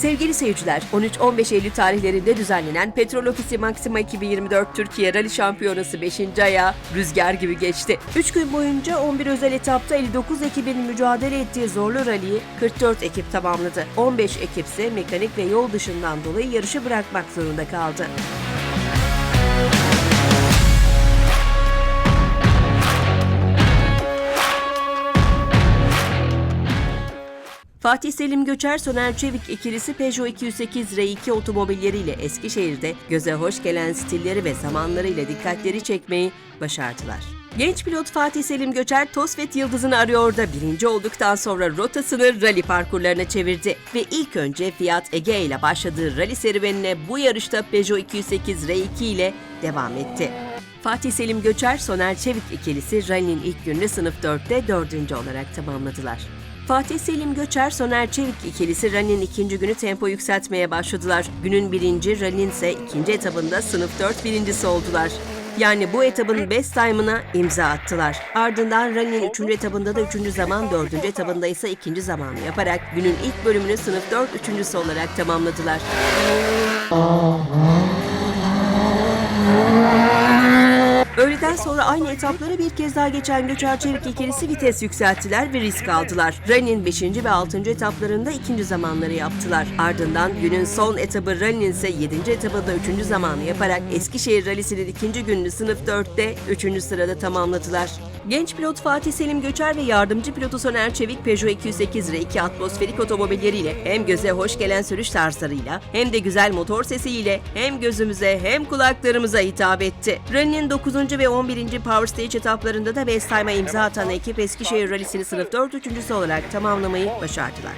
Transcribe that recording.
Sevgili seyirciler, 13-15 Eylül tarihlerinde düzenlenen Petrol Ofisi Maxima 2024 Türkiye Rally Şampiyonası 5. ayağı rüzgar gibi geçti. 3 gün boyunca 11 özel etapta 59 ekibin mücadele ettiği zorlu rally'i 44 ekip tamamladı. 15 ekip ise mekanik ve yol dışından dolayı yarışı bırakmak zorunda kaldı. Fatih Selim Göçer, Soner Çevik ikilisi Peugeot 208 R2 otomobilleriyle Eskişehir'de göze hoş gelen stilleri ve zamanlarıyla dikkatleri çekmeyi başardılar. Genç pilot Fatih Selim Göçer, Tosvet Yıldızı'nı arıyor da birinci olduktan sonra rotasını rally parkurlarına çevirdi ve ilk önce Fiat Ege ile başladığı rally serüvenine bu yarışta Peugeot 208 R2 ile devam etti. Fatih Selim Göçer, Soner Çevik ikilisi rally'nin ilk gününü sınıf 4'te dördüncü olarak tamamladılar. Fatih Selim Göçer, Soner Çevik ikilisi rally'nin ikinci günü tempo yükseltmeye başladılar. Günün birinci, rally'nin ise ikinci etabında sınıf 4 birincisi oldular. Yani bu etabın best time'ına imza attılar. Ardından rally'nin üçüncü etabında da üçüncü zaman, dördüncü etabında ise ikinci zamanı yaparak günün ilk bölümünü sınıf 4 üçüncüsü olarak tamamladılar. Öğleden sonra aynı etapları bir kez daha geçen Göçer Çevik ikilisi vites yükselttiler ve risk aldılar. Rally'nin 5. ve 6. etaplarında ikinci zamanları yaptılar. Ardından günün son etabı Rally'nin ise 7. etabında 3. zamanı yaparak Eskişehir Rally'sinin ikinci gününü sınıf 4'te 3. sırada tamamladılar. Genç pilot Fatih Selim Göçer ve yardımcı pilotu Soner Çevik Peugeot 208 R2 atmosferik otomobilleriyle hem göze hoş gelen sürüş tarzlarıyla hem de güzel motor sesiyle hem gözümüze hem kulaklarımıza hitap etti. Rally'nin 9. ve 11. Power Stage etaplarında da 5 sayma imza atan ekip Eskişehir Rally'sini sınıf 4 üçüncüsü olarak tamamlamayı başardılar.